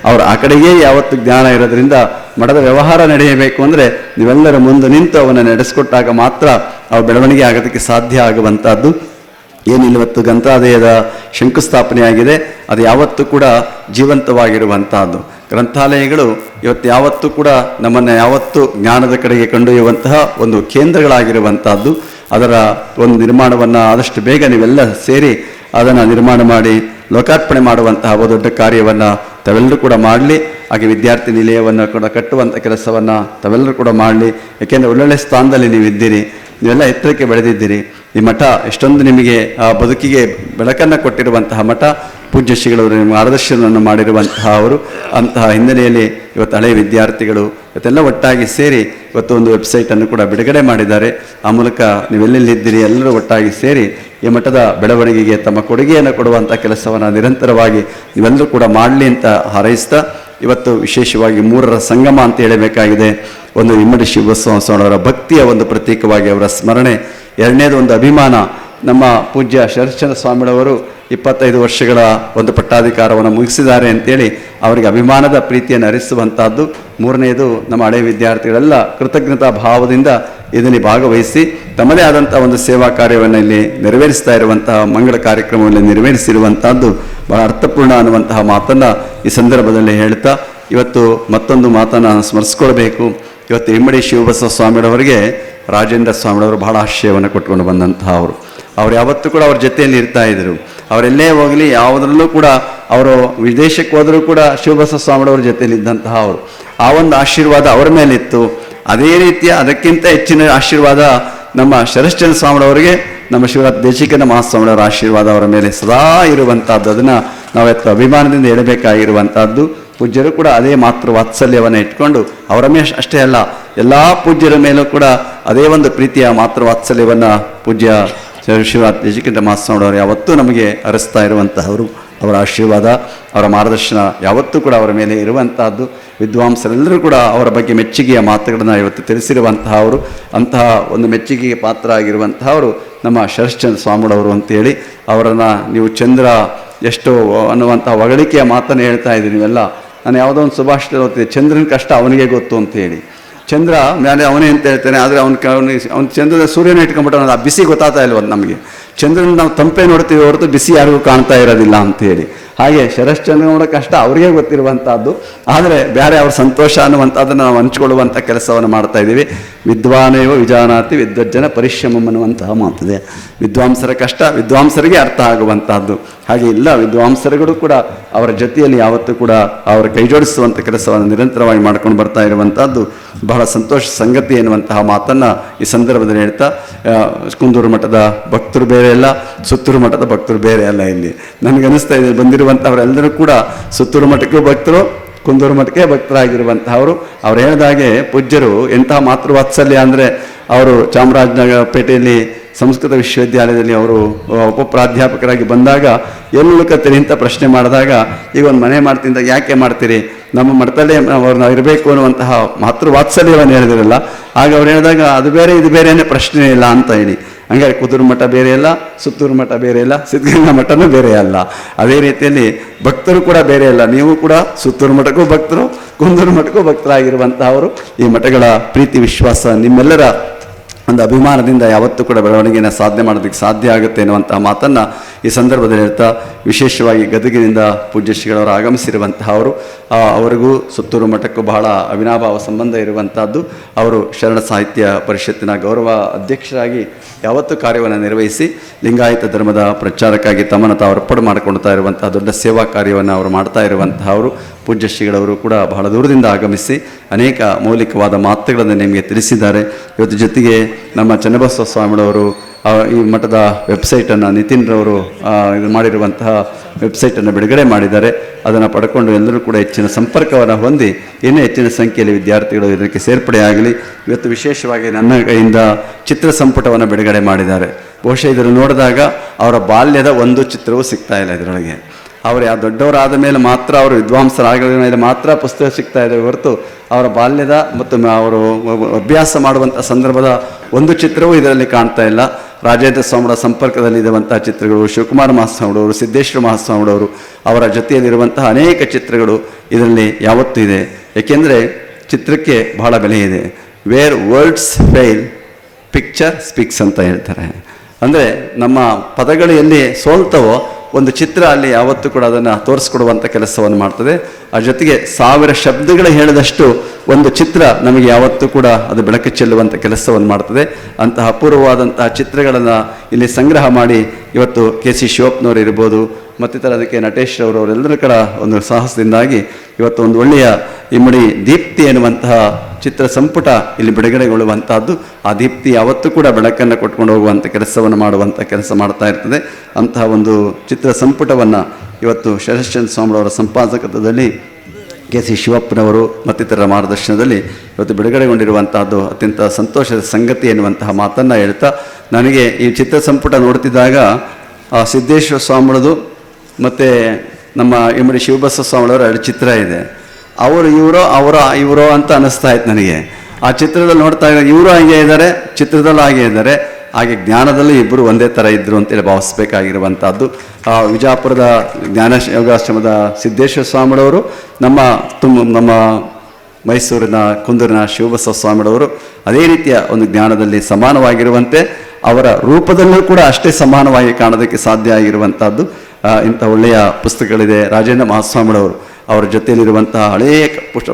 ಅವರು ಆ ಕಡೆಯೇ ಯಾವತ್ತು ಜ್ಞಾನ ಇರೋದ್ರಿಂದ ಮಠದ ವ್ಯವಹಾರ ನಡೆಯಬೇಕು ಅಂದರೆ ನೀವೆಲ್ಲರ ಮುಂದೆ ನಿಂತು ಅವನ್ನ ನಡೆಸಿಕೊಟ್ಟಾಗ ಮಾತ್ರ ಅವು ಬೆಳವಣಿಗೆ ಆಗೋದಕ್ಕೆ ಸಾಧ್ಯ ಆಗುವಂಥದ್ದು. ಏನಿಲ್ವತ್ತು ಗ್ರಂಥಾಲಯದ ಶಂಕುಸ್ಥಾಪನೆಯಾಗಿದೆ. ಅದು ಯಾವತ್ತೂ ಕೂಡ ಜೀವಂತವಾಗಿರುವಂತಹದ್ದು ಗ್ರಂಥಾಲಯಗಳು ಇವತ್ತು ಯಾವತ್ತೂ ಕೂಡ ನಮ್ಮನ್ನು ಯಾವತ್ತೂ ಜ್ಞಾನದ ಕಡೆಗೆ ಕಂಡೊಯ್ಯುವಂತಹ ಒಂದು ಕೇಂದ್ರಗಳಾಗಿರುವಂತಹದ್ದು ಅದರ ಒಂದು ನಿರ್ಮಾಣವನ್ನು ಆದಷ್ಟು ಬೇಗ ನೀವೆಲ್ಲ ಸೇರಿ ಅದನ್ನು ನಿರ್ಮಾಣ ಮಾಡಿ ಲೋಕಾರ್ಪಣೆ ಮಾಡುವಂತಹ ದೊಡ್ಡ ಕಾರ್ಯವನ್ನು ತಾವೆಲ್ಲರೂ ಕೂಡ ಮಾಡಲಿ. ಹಾಗೆ ವಿದ್ಯಾರ್ಥಿ ನಿಲಯವನ್ನು ಕೂಡ ಕಟ್ಟುವಂಥ ಕೆಲಸವನ್ನು ತಾವೆಲ್ಲರೂ ಕೂಡ ಮಾಡಲಿ. ಏಕೆಂದರೆ ಒಳ್ಳೊಳ್ಳೆ ಸ್ಥಾನದಲ್ಲಿ ನೀವು ಇದ್ದೀರಿ ನೀವೆಲ್ಲ ಎತ್ತರಕ್ಕೆ ಬೆಳೆದಿದ್ದೀರಿ. ಈ ಮಠ ಎಷ್ಟೊಂದು ನಿಮಗೆ ಆ ಬದುಕಿಗೆ ಬೆಳಕನ್ನು ಕೊಟ್ಟಿರುವಂತಹ ಮಠ. ಪೂಜ್ಯ ಶ್ರೀಗಳವರು ನಿಮ್ಮ ಮಾರ್ಗದರ್ಶನವನ್ನು ಮಾಡಿರುವಂತಹ ಅವರು, ಅಂತಹ ಹಿನ್ನೆಲೆಯಲ್ಲಿ ಇವತ್ತು ಹಳೆಯ ವಿದ್ಯಾರ್ಥಿಗಳು ಇವತ್ತೆಲ್ಲ ಒಟ್ಟಾಗಿ ಸೇರಿ ಇವತ್ತು ಒಂದು ವೆಬ್ಸೈಟನ್ನು ಕೂಡ ಬಿಡುಗಡೆ ಮಾಡಿದ್ದಾರೆ. ಆ ಮೂಲಕ ನೀವೆಲ್ಲೆಲ್ಲಿದ್ದೀರಿ ಎಲ್ಲರೂ ಒಟ್ಟಾಗಿ ಸೇರಿ ಈ ಮಠದ ಬೆಳವಣಿಗೆಗೆ ತಮ್ಮ ಕೊಡುಗೆಯನ್ನು ಕೊಡುವಂಥ ಕೆಲಸವನ್ನು ನಿರಂತರವಾಗಿ ನೀವೆಲ್ಲರೂ ಕೂಡ ಮಾಡಲಿ ಅಂತ ಹಾರೈಸ್ತಾ ಇವತ್ತು ವಿಶೇಷವಾಗಿ ಮೂರರ ಸಂಗಮ ಅಂತ ಹೇಳಬೇಕಾಗಿದೆ. ಒಂದು ಇಮ್ಮಡಿ ಶಿವಬಸವ ಸ್ವಾಮಿಯವರ ಭಕ್ತಿಯ ಒಂದು ಪ್ರತೀಕವಾಗಿ ಅವರ ಸ್ಮರಣೆ. ಎರಡನೇದು ಒಂದು ಅಭಿಮಾನ. ನಮ್ಮ ಪೂಜ್ಯ ಶರಶ್ಚಂದ್ರ ಸ್ವಾಮಿಗಳವರು ಇಪ್ಪತ್ತೈದು ವರ್ಷಗಳ ಒಂದು ಪಟ್ಟಾಧಿಕಾರವನ್ನು ಮುಗಿಸಿದ್ದಾರೆ ಅಂತೇಳಿ ಅವರಿಗೆ ಅಭಿಮಾನದ ಪ್ರೀತಿಯನ್ನು ಅರಿಸುವಂತಹದ್ದು. ಮೂರನೆಯದು ನಮ್ಮ ಹಳೆಯ ವಿದ್ಯಾರ್ಥಿಗಳೆಲ್ಲ ಕೃತಜ್ಞತಾ ಭಾವದಿಂದ ಇದರಲ್ಲಿ ಭಾಗವಹಿಸಿ ತಮ್ಮದೇ ಆದಂಥ ಒಂದು ಸೇವಾ ಕಾರ್ಯವನ್ನು ಇಲ್ಲಿ ನೆರವೇರಿಸ್ತಾ ಇರುವಂತಹ, ಮಂಗಳ ಕಾರ್ಯಕ್ರಮವನ್ನು ನೆರವೇರಿಸಿರುವಂತಹದ್ದು ಬಹಳ ಅರ್ಥಪೂರ್ಣ ಅನ್ನುವಂತಹ ಮಾತನ್ನು ಈ ಸಂದರ್ಭದಲ್ಲಿ ಹೇಳ್ತಾ, ಇವತ್ತು ಮತ್ತೊಂದು ಮಾತನ್ನು ಸ್ಮರಿಸ್ಕೊಳ್ಬೇಕು. ಇವತ್ತು ಇಮ್ಮಡಿ ಶಿವಬಸವ ಸ್ವಾಮಿಗಳವರಿಗೆ ರಾಜೇಂದ್ರ ಸ್ವಾಮಿಯವರು ಬಹಳ ಆಶಯವನ್ನು ಕೊಟ್ಟುಕೊಂಡು ಬಂದಂತಹ ಅವರು ಅವ್ರು ಯಾವತ್ತೂ ಕೂಡ ಅವ್ರ ಜೊತೆಯಲ್ಲಿ ಇರ್ತಾ ಇದ್ರು. ಅವರೆಲ್ಲೇ ಹೋಗಲಿ, ಯಾವುದರಲ್ಲೂ ಕೂಡ ಅವರು ವಿದೇಶಕ್ಕೆ ಹೋದರೂ ಕೂಡ ಶಿವಬಸವ ಸ್ವಾಮಿಗಳವ್ರ ಜೊತೆಯಲ್ಲಿ ಇದ್ದಂತಹ ಅವರು. ಆ ಒಂದು ಆಶೀರ್ವಾದ ಅವರ ಮೇಲಿತ್ತು. ಅದೇ ರೀತಿಯ ಅದಕ್ಕಿಂತ ಹೆಚ್ಚಿನ ಆಶೀರ್ವಾದ ನಮ್ಮ ಶರಶ್ಚಂದ್ರ ಸ್ವಾಮಿಯವರಿಗೆ, ನಮ್ಮ ಶಿವರಾತ್ ದೇಶಿಕನ ಮಹಾಸ್ವಾಮಿಯವರ ಆಶೀರ್ವಾದ ಅವರ ಮೇಲೆ ಸದಾ ಇರುವಂತಹದ್ದು. ಅದನ್ನು ನಾವೆತ್ತು ಅಭಿಮಾನದಿಂದ ಹೇಳಬೇಕಾಗಿರುವಂತಹದ್ದು. ಪೂಜ್ಯರು ಕೂಡ ಅದೇ ಮಾತೃ ವಾತ್ಸಲ್ಯವನ್ನು ಇಟ್ಕೊಂಡು, ಅವರ ಮೇಲೆ ಅಷ್ಟೇ ಅಲ್ಲ, ಎಲ್ಲ ಪೂಜ್ಯರ ಮೇಲೂ ಕೂಡ ಅದೇ ಒಂದು ಪ್ರೀತಿಯ ಮಾತೃ ವಾತ್ಸಲ್ಯವನ್ನು ಪೂಜ್ಯ ಶಿವರಾತ್ ದೇಶಿಕಂಠ ಮಹಾಸ್ವಾಮಿಯವರು ಯಾವತ್ತೂ ನಮಗೆ ಹರಿಸ್ತಾ ಇರುವಂತಹವರು, ಅವರ ಆಶೀರ್ವಾದ, ಅವರ ಮಾರ್ಗದರ್ಶನ ಯಾವತ್ತೂ ಕೂಡ ಅವರ ಮೇಲೆ ಇರುವಂತಹದ್ದು, ವಿದ್ವಾಂಸರೆಲ್ಲರೂ ಕೂಡ ಅವರ ಬಗ್ಗೆ ಮೆಚ್ಚುಗೆಯ ಮಾತುಗಳನ್ನು ಇವತ್ತು ತಿಳಿಸಿರುವಂತಹವರು, ಅಂತಹ ಒಂದು ಮೆಚ್ಚುಗೆಗೆ ಪಾತ್ರ ಆಗಿರುವಂತಹವರು ನಮ್ಮ ಶರಶ್ಚಂದ್ರ ಸ್ವಾಮಿಗಳವರು ಅಂತೇಳಿ ಅವರನ್ನು ನೀವು ಚಂದ್ರ ಎಷ್ಟು ಅನ್ನುವಂಥ ಹೊಗಳಿಕೆಯ ಮಾತನ್ನು ಹೇಳ್ತಾ ಇದ್ದೀರಿ ನೀವೆಲ್ಲ. ನಾನು ಯಾವುದೋ ಒಂದು ಸುಭಾಷಿತ ಚಂದ್ರನ ಕಷ್ಟ ಅವನಿಗೆ ಗೊತ್ತು ಅಂತೇಳಿ. ಚಂದ್ರ ಮೇಲೆ ಅವನೇ ಅಂತ ಹೇಳ್ತಾನೆ, ಆದರೆ ಅವ್ನ ಅವನಿಗೆ ಅವ್ನು ಚಂದ್ರದ ಸೂರ್ಯನ ಇಟ್ಕೊಂಡ್ಬಿಟ್ಟು ಆ ಬಿಸಿ ಗೊತ್ತಾಗ್ತಾ ಇಲ್ವ ನಮಗೆ? ಚಂದ್ರನ ನಾವು ತಂಪೆ ನೋಡ್ತೀವಿ ಹೊರತು ಬಿಸಿ ಯಾರಿಗೂ ಕಾಣ್ತಾ ಇರೋದಿಲ್ಲ ಅಂತೇಳಿ ಹಾಗೆ ಶರಶ್ಚಂದ್ರ ನೋಡೋ ಕಷ್ಟ ಅವರಿಗೆ ಗೊತ್ತಿರುವಂಥದ್ದು ಆದರೆ ಬೇರೆ ಅವ್ರ ಸಂತೋಷ ಅನ್ನುವಂಥದ್ದನ್ನು ನಾವು ಹಂಚ್ಕೊಳ್ಳುವಂಥ ಕೆಲಸವನ್ನು ಮಾಡ್ತಾ ಇದ್ದೀವಿ. ವಿದ್ವಾನೇವ ವಿಜಾನಾತಿ ವಿದ್ವಜ್ಜನ ಪರಿಶ್ರಮ ಅನ್ನುವಂತಹ ಮಾತಿದೆ. ವಿದ್ವಾಂಸರ ಕಷ್ಟ ವಿದ್ವಾಂಸರಿಗೆ ಅರ್ಥ ಆಗುವಂತಹದ್ದು. ಹಾಗೆ ಎಲ್ಲ ವಿದ್ವಾಂಸರುಗಳು ಕೂಡ ಅವರ ಜೊತೆಯಲ್ಲಿ ಯಾವತ್ತೂ ಕೂಡ ಅವರ ಕೈಜೋಡಿಸುವಂಥ ಕೆಲಸವನ್ನು ನಿರಂತರವಾಗಿ ಮಾಡ್ಕೊಂಡು ಬರ್ತಾ ಇರುವಂಥದ್ದು ಬಹಳ ಸಂತೋಷ ಸಂಗತಿ ಎನ್ನುವಂತಹ ಮಾತನ್ನು ಈ ಸಂದರ್ಭದಲ್ಲಿ ಹೇಳ್ತಾ ಕುಂದೂರು ಮಠದ ಭಕ್ತರು ಬೇರೆ ಅಲ್ಲ, ಸುತ್ತೂರು ಮಠದ ಭಕ್ತರು ಬೇರೆ ಅಲ್ಲ ಇಲ್ಲಿ. ನನಗನ್ನಿಸ್ತಾ ಇದೆ ಬಂದಿರುವಂಥವರೆಲ್ಲರೂ ಕೂಡ ಸುತ್ತೂರು ಮಠಕ್ಕೂ ಭಕ್ತರು, ಕುಂದೂರು ಮಠಕ್ಕೆ ಭಕ್ತರಾಗಿರುವಂತಹವರು. ಅವ್ರು ಹೇಳಿದಾಗೆ ಪೂಜ್ಯರು ಎಂತಹ ಮಾತೃವಾತ್ಸಲ್ಯ ಅಂದರೆ ಅವರು ಚಾಮರಾಜನಗರ ಪೇಟೆಯಲ್ಲಿ ಸಂಸ್ಕೃತ ವಿಶ್ವವಿದ್ಯಾಲಯದಲ್ಲಿ ಅವರು ಉಪಪ್ರಾಧ್ಯಾಪಕರಾಗಿ ಬಂದಾಗ ಎಲ್ಲಿ ಉಳ್ಕತ್ತೀರಿ ಅಂತ ಪ್ರಶ್ನೆ ಮಾಡಿದಾಗ, ಈಗ ಒಂದು ಮನೆ ಮಾಡ್ತೀನಿ ಅಂತ ಯಾಕೆ ಮಾಡ್ತೀರಿ? ನಮ್ಮ ಮಠದಲ್ಲೇ ಅವ್ರನ್ನ ಇರಬೇಕು ಅನ್ನುವಂತಹ ಮಾತೃ ವಾತ್ಸಲ್ಯವನ್ನು ಹೇಳಿದಿರಲ್ಲ, ಆಗ ಅವ್ರು ಹೇಳಿದಾಗ, ಅದು ಬೇರೆ, ಇದು ಬೇರೆನೇ ಪ್ರಶ್ನೆ ಇಲ್ಲ ಅಂತ ಹೇಳಿ. ಹಂಗಾರೆ ಕುದೂರು ಮಠ ಬೇರೆ ಇಲ್ಲ ಸುತ್ತೂರು ಮಠ ಬೇರೆ ಇಲ್ಲ ಸಿದ್ಧಗಂಗಾ ಮಠನೂ ಬೇರೆ ಅಲ್ಲ. ಅದೇ ರೀತಿಯಲ್ಲಿ ಭಕ್ತರು ಕೂಡ ಬೇರೆ ಇಲ್ಲ ನೀವು ಕೂಡ ಸುತ್ತೂರು ಮಠಕ್ಕೂ ಭಕ್ತರು, ಕುಂದೂರು ಮಠಕ್ಕೂ ಭಕ್ತರಾಗಿರುವಂತಹವರು ಈ ಮಠಗಳ ಪ್ರೀತಿ, ವಿಶ್ವಾಸ ನಿಮ್ಮೆಲ್ಲರ ಒಂದು ಅಭಿಮಾನದಿಂದ ಯಾವತ್ತೂ ಕೂಡ ಬೆಳವಣಿಗೆಯನ್ನು ಸಾಧನೆ ಮಾಡೋದಕ್ಕೆ ಸಾಧ್ಯ ಆಗುತ್ತೆ ಎನ್ನುವಂತಹ ಮಾತನ್ನು ಈ ಸಂದರ್ಭದಲ್ಲಿ ಹೇಳ್ತಾ ವಿಶೇಷವಾಗಿ ಗದಗಿನಿಂದ ಪೂಜ್ಯಶ್ರೀಗಳವರು ಆಗಮಿಸಿರುವಂತಹ ಅವರು. ಅವರಿಗೂ ಸುತ್ತೂರು ಮಠಕ್ಕೂ ಬಹಳ ಅವಿನಾಭಾವ ಸಂಬಂಧ ಇರುವಂತಹದ್ದು ಅವರು ಶರಣ ಸಾಹಿತ್ಯ ಪರಿಷತ್ತಿನ ಗೌರವ ಅಧ್ಯಕ್ಷರಾಗಿ ಯಾವತ್ತೂ ಕಾರ್ಯವನ್ನು ನಿರ್ವಹಿಸಿ ಲಿಂಗಾಯತ ಧರ್ಮದ ಪ್ರಚಾರಕ್ಕಾಗಿ ತಮ್ಮನ್ನು ತಾವು ಅರ್ಪಣೆ ಮಾಡಿಕೊಳ್ತಾ ಇರುವಂತಹ ದೊಡ್ಡ ಸೇವಾ ಕಾರ್ಯವನ್ನು ಅವರು ಮಾಡ್ತಾ ಇರುವಂತಹ ಅವರು ಪೂಜ್ಯ ಶ್ರೀಗಳವರು ಕೂಡ ಬಹಳ ದೂರದಿಂದ ಆಗಮಿಸಿ ಅನೇಕ ಮೌಲಿಕವಾದ ಮಾತುಗಳನ್ನು ನಿಮಗೆ ತಿಳಿಸಿದ್ದಾರೆ. ಇವತ್ತು ಜೊತೆಗೆ ನಮ್ಮ ಚನ್ನಬಸವ ಸ್ವಾಮಿಗಳವರು ಈ ಮಠದ ವೆಬ್ಸೈಟನ್ನು ನಿತಿನ್ರವರು ಇದು ಮಾಡಿರುವಂತಹ ವೆಬ್ಸೈಟನ್ನು ಬಿಡುಗಡೆ ಮಾಡಿದ್ದಾರೆ. ಅದನ್ನು ಪಡ್ಕೊಂಡು ಎಲ್ಲರೂ ಕೂಡ ಹೆಚ್ಚಿನ ಸಂಪರ್ಕವನ್ನು ಹೊಂದಿ ಇನ್ನೂ ಹೆಚ್ಚಿನ ಸಂಖ್ಯೆಯಲ್ಲಿ ವಿದ್ಯಾರ್ಥಿಗಳು ಇದಕ್ಕೆ ಸೇರ್ಪಡೆಯಾಗಲಿ ಇವತ್ತು ವಿಶೇಷವಾಗಿ ನನ್ನ ಕೈಯಿಂದ ಚಿತ್ರ ಸಂಪುಟವನ್ನು ಬಿಡುಗಡೆ ಮಾಡಿದ್ದಾರೆ. ಬಹುಶಃ ಇದನ್ನು ನೋಡಿದಾಗ ಅವರ ಬಾಲ್ಯದ ಒಂದು ಚಿತ್ರವೂ ಸಿಗ್ತಾ ಇಲ್ಲ ಇದರೊಳಗೆ. ಅವರು ಯಾವ ದೊಡ್ಡವರಾದ ಮೇಲೆ ಮಾತ್ರ ಅವರು ವಿದ್ವಾಂಸರಾಗ ಮೇಲೆ ಮಾತ್ರ ಪುಸ್ತಕ ಸಿಗ್ತಾ ಇದೆ ಹೊರತು ಅವರ ಬಾಲ್ಯದ ಮತ್ತು ಅವರು ಅಭ್ಯಾಸ ಮಾಡುವಂಥ ಸಂದರ್ಭದ ಒಂದು ಚಿತ್ರವೂ ಇದರಲ್ಲಿ ಕಾಣ್ತಾ ಇಲ್ಲ. ರಾಜೇಂದ್ರ ಸ್ವಾಮಿಗಳ ಸಂಪರ್ಕದಲ್ಲಿ ಇರುವಂತಹ ಚಿತ್ರಗಳು, ಶಿವಕುಮಾರ ಮಹಾಸ್ವಾಮಿಗಳವರು, ಸಿದ್ದೇಶ್ವರ ಮಹಾಸ್ವಾಮಿಗಳವರು ಅವರ ಜೊತೆಯಲ್ಲಿರುವಂತಹ ಅನೇಕ ಚಿತ್ರಗಳು ಇದರಲ್ಲಿ ಯಾವತ್ತೂ ಇದೆ. ಏಕೆಂದರೆ ಚಿತ್ರಕ್ಕೆ ಬಹಳ ಬೆಲೆ ಇದೆ. Where words fail picture speaks ಅಂತ ಹೇಳ್ತಾರೆ. ಅಂದರೆ ನಮ್ಮ ಪದಗಳು ಎಲ್ಲಿ ಸೋಲ್ತವೋ ಒಂದು ಚಿತ್ರ ಅಲ್ಲಿ ಯಾವತ್ತೂ ಕೂಡ ಅದನ್ನು ತೋರಿಸ್ಕೊಡುವಂಥ ಕೆಲಸವನ್ನು ಮಾಡ್ತದೆ. ಆ ಜೊತೆಗೆ ಸಾವಿರ ಶಬ್ದಗಳು ಹೇಳಿದಷ್ಟು ಒಂದು ಚಿತ್ರ ನಮಗೆ ಯಾವತ್ತೂ ಕೂಡ ಅದು ಬೆಳಕು ಚೆಲ್ಲುವಂಥ ಕೆಲಸವನ್ನು ಮಾಡ್ತದೆ. ಅಂತಹ ಅಪೂರ್ವವಾದಂತಹ ಚಿತ್ರಗಳನ್ನು ಇಲ್ಲಿ ಸಂಗ್ರಹ ಮಾಡಿ ಇವತ್ತು ಕೆ ಸಿ ಶಿವಪ್ಪನವ್ರು ಇರ್ಬೋದು, ಮತ್ತಿತರ ಅದಕ್ಕೆ ನಟೇಶ್ ಅವರೆಲ್ಲರ ಕಡೆ ಒಂದು ಸಾಹಸದಿಂದಾಗಿ ಇವತ್ತು ಒಂದು ಒಳ್ಳೆಯ ಇಮ್ಮಡಿ ದೀಪ್ತಿ ಎನ್ನುವಂತಹ ಚಿತ್ರ ಸಂಪುಟ ಇಲ್ಲಿ ಬಿಡುಗಡೆಗೊಳ್ಳುವಂತಹದ್ದು, ಆ ದೀಪ್ತಿ ಯಾವತ್ತೂ ಕೂಡ ಬೆಳಕನ್ನು ಕೊಟ್ಕೊಂಡು ಹೋಗುವಂಥ ಕೆಲಸವನ್ನು ಮಾಡುವಂಥ ಕೆಲಸ ಮಾಡ್ತಾ ಇರ್ತದೆ. ಅಂತಹ ಒಂದು ಚಿತ್ರ ಸಂಪುಟವನ್ನು ಇವತ್ತು ಶರಶ್ಚಂದ್ರ ಸ್ವಾಮಿಯವರ ಸಂಪಾದಕತ್ವದಲ್ಲಿ ಕೆ ಸಿ ಶಿವಪ್ಪನವರು ಮತ್ತಿತರ ಮಾರ್ಗದರ್ಶನದಲ್ಲಿ ಇವತ್ತು ಬಿಡುಗಡೆಗೊಂಡಿರುವಂತಹದ್ದು ಅತ್ಯಂತ ಸಂತೋಷದ ಸಂಗತಿ ಎನ್ನುವಂತಹ ಮಾತನ್ನು ಹೇಳ್ತಾ, ನನಗೆ ಈ ಚಿತ್ರ ಸಂಪುಟ ನೋಡ್ತಿದ್ದಾಗ, ಆ ಸಿದ್ದೇಶ್ವರ ಸ್ವಾಮಿಗಳದು ಮತ್ತು ನಮ್ಮ ಇಮ್ಮಡಿ ಶಿವಬಸವ ಸ್ವಾಮಿಗಳವರ ಎರಡು ಚಿತ್ರ ಇದೆ. ಅವರು ಇವರೋ, ಅವರ, ಇವರೋ ಅಂತ ಅನ್ನಿಸ್ತಾ ಇತ್ತು ನನಗೆ. ಆ ಚಿತ್ರದಲ್ಲಿ ನೋಡ್ತಾ ಇದ್ದಾರೆ ಇವರು ಹಾಗೆ ಇದ್ದಾರೆ, ಚಿತ್ರದಲ್ಲೂ ಹಾಗೆ ಇದ್ದಾರೆ. ಹಾಗೆ ಜ್ಞಾನದಲ್ಲಿ ಇಬ್ಬರು ಒಂದೇ ಥರ ಇದ್ದರು ಅಂತೇಳಿ ಭಾವಿಸ್ಬೇಕಾಗಿರುವಂಥದ್ದು ವಿಜಾಪುರದ ಜ್ಞಾನ ಯೋಗಾಶ್ರಮದ ಸಿದ್ದೇಶ್ವರ ಸ್ವಾಮಿಗಳವರು, ನಮ್ಮ ತುಂಬ ನಮ್ಮ ಮೈಸೂರಿನ ಕುಂದೂರಿನ ಶಿವಬಸವ ಸ್ವಾಮಿಗಳವರು ಅದೇ ರೀತಿಯ ಒಂದು ಜ್ಞಾನದಲ್ಲಿ ಸಮಾನವಾಗಿರುವಂತೆ, ಅವರ ರೂಪದಲ್ಲೂ ಕೂಡ ಅಷ್ಟೇ ಸಮಾನವಾಗಿ ಕಾಣೋದಕ್ಕೆ ಸಾಧ್ಯ ಆಗಿರುವಂಥದ್ದು ಇಂಥ ಒಳ್ಳೆಯ ಪುಸ್ತಕಗಳಿದೆ ರಾಜೇಂದ್ರ ಮಹಾಸ್ವಾಮಿಗಳವರು. ಅವರ ಜೊತೆಯಲ್ಲಿರುವಂತಹ ಹಳೆಯ ಕ- ಪುಷ್ಟ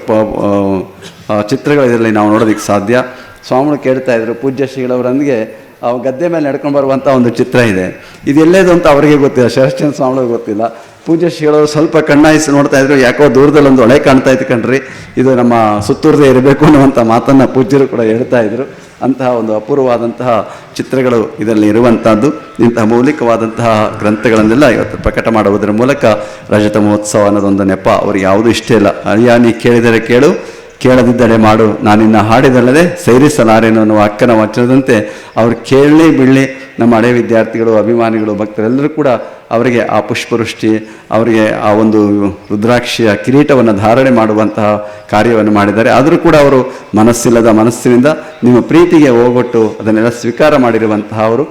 ಚಿತ್ರಗಳು ಇದರಲ್ಲಿ ನಾವು ನೋಡೋದಕ್ಕೆ ಸಾಧ್ಯ. ಸ್ವಾಮಿಗಳು ಕೇಳ್ತಾ ಇದ್ರು, ಪೂಜ್ಯ ಶ್ರೀಗಳವರೊಂದಿಗೆ ಆ ಗದ್ದೆ ಮೇಲೆ ನಡ್ಕೊಂಡು ಬರುವಂಥ ಒಂದು ಚಿತ್ರ ಇದೆ. ಇದು ಎಲ್ಲೇದು ಅಂತ ಅವರಿಗೆ ಗೊತ್ತಿಲ್ಲ, ಶರಶ್ಚಂದ್ರ ಸ್ವಾಮಿಗಳಿಗೆ ಗೊತ್ತಿಲ್ಲ. ಪೂಜ್ಯ ಶ್ರೀಗಳವರು ಸ್ವಲ್ಪ ಕಣ್ಣಾಯಿಸಿ ನೋಡ್ತಾ ಇದ್ರು, ಯಾಕೋ ದೂರದಲ್ಲಿ ಒಂದು ಹೊಳೆ ಕಾಣ್ತಾ ಇತ್ತು ಕಣ್ರಿ, ಇದು ನಮ್ಮ ಸುತ್ತೂರದೇ ಇರಬೇಕು ಅನ್ನುವಂಥ ಮಾತನ್ನು ಪೂಜ್ಯರು ಕೂಡ ಹೇಳ್ತಾ ಇದ್ರು. ಅಂತಹ ಒಂದು ಅಪೂರ್ವವಾದಂತಹ ಚಿತ್ರಗಳು ಇದರಲ್ಲಿ ಇರುವಂಥದ್ದು ಇಂತಹ ಮೌಲಿಕವಾದಂತಹ ಗ್ರಂಥಗಳನ್ನೆಲ್ಲ ಇವತ್ತು ಪ್ರಕಟ ಮಾಡುವುದರ ಮೂಲಕ ರಜತ ಮಹೋತ್ಸವ ಅನ್ನೋದೊಂದು ನೆಪ. ಅವ್ರಿಗೆ ಯಾವುದೂ ಇಷ್ಟ ಇಲ್ಲ. ಅಯ್ಯ, ನೀ ಕೇಳಿದರೆ ಕೇಳು, ಕೇಳದಿದ್ದರೆ ಮಾಡು. ನಾನಿನ್ನ ಹಾಡಿದಲ್ಲದೆ ಸೇರಿಸಲಾರೇನು ಅನ್ನುವ ಅಕ್ಕನ ವಚನದಂತೆ ಅವ್ರು ಕೇಳಲಿ ಬಿಡಲಿ ನಮ್ಮ ಹಳೆ ವಿದ್ಯಾರ್ಥಿಗಳು, ಅಭಿಮಾನಿಗಳು, ಭಕ್ತರೆಲ್ಲರೂ ಕೂಡ ಅವರಿಗೆ ಆ ಪುಷ್ಪವೃಷ್ಟಿ, ಅವರಿಗೆ ಆ ಒಂದು ರುದ್ರಾಕ್ಷಿಯ ಕಿರೀಟವನ್ನು ಧಾರಣೆ ಮಾಡುವಂತಹ ಕಾರ್ಯವನ್ನು ಮಾಡಿದ್ದಾರೆ. ಆದರೂ ಕೂಡ ಅವರು ಮನಸ್ಸಿಲ್ಲದ ಮನಸ್ಸಿನಿಂದ ನಿಮ್ಮ ಪ್ರೀತಿಗೆ ಹೋಗೊಟ್ಟು ಅದನ್ನೆಲ್ಲ ಸ್ವೀಕಾರ ಮಾಡಿರುವಂತಹ ಅವರು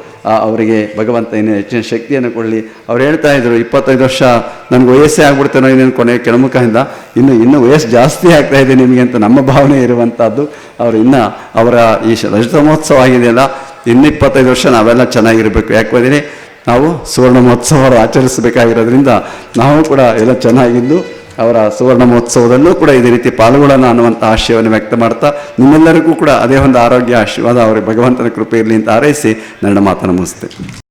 ಅವರಿಗೆ ಭಗವಂತ ಇನ್ನೂ ಹೆಚ್ಚಿನ ಶಕ್ತಿಯನ್ನು ಕೊಡಲಿ. ಅವ್ರು ಹೇಳ್ತಾ ಇದ್ರು, ಇಪ್ಪತ್ತೈದು ವರ್ಷ ನನಗೆ ವಯಸ್ಸೇ ಆಗ್ಬಿಡ್ತೇನೋ ಇನ್ನೇನು ಕೊನೆ ಕೆಳಮುಖದಿಂದ, ಇನ್ನು, ಇನ್ನೂ ವಯಸ್ಸು ಜಾಸ್ತಿ ಆಗ್ತಾ ಇದೆ ನಿಮಗೆ ಅಂತ ನಮ್ಮ ಭಾವನೆ ಇರುವಂಥದ್ದು ಅವರು ಇನ್ನು ಅವರ ಈ ರಜತ ಮಹೋತ್ಸವ ಆಗಿದೆಯಲ್ಲ ಇನ್ನಿಪ್ಪತ್ತೈದು ವರ್ಷ ನಾವೆಲ್ಲ ಚೆನ್ನಾಗಿರಬೇಕು. ಯಾಕೆ ನಾವು ಸುವರ್ಣ ಮಹೋತ್ಸವ ಆಚರಿಸಬೇಕಾಗಿರೋದ್ರಿಂದ ನಾವು ಕೂಡ ಎಲ್ಲ ಚೆನ್ನಾಗಿದ್ದು ಅವರ ಸುವರ್ಣ ಮಹೋತ್ಸವದಲ್ಲೂ ಕೂಡ ಇದೇ ರೀತಿ ಪಾಲ್ಗೊಳ್ಳೋಣ ಅನ್ನುವಂಥ ಆಶಯವನ್ನು ವ್ಯಕ್ತ ಮಾಡ್ತಾ ನಿಮ್ಮೆಲ್ಲರಿಗೂ ಕೂಡ ಅದೇ ಒಂದು ಆರೋಗ್ಯ ಆಶೀರ್ವಾದ ಅವರಿಗೆ ಭಗವಂತನ ಕೃಪೆ ಇರಲಿ ಅಂತ ಹಾರೈಸಿ ನನ್ನ ಮಾತನ್ನು ಮುಗಿಸ್ತೇನೆ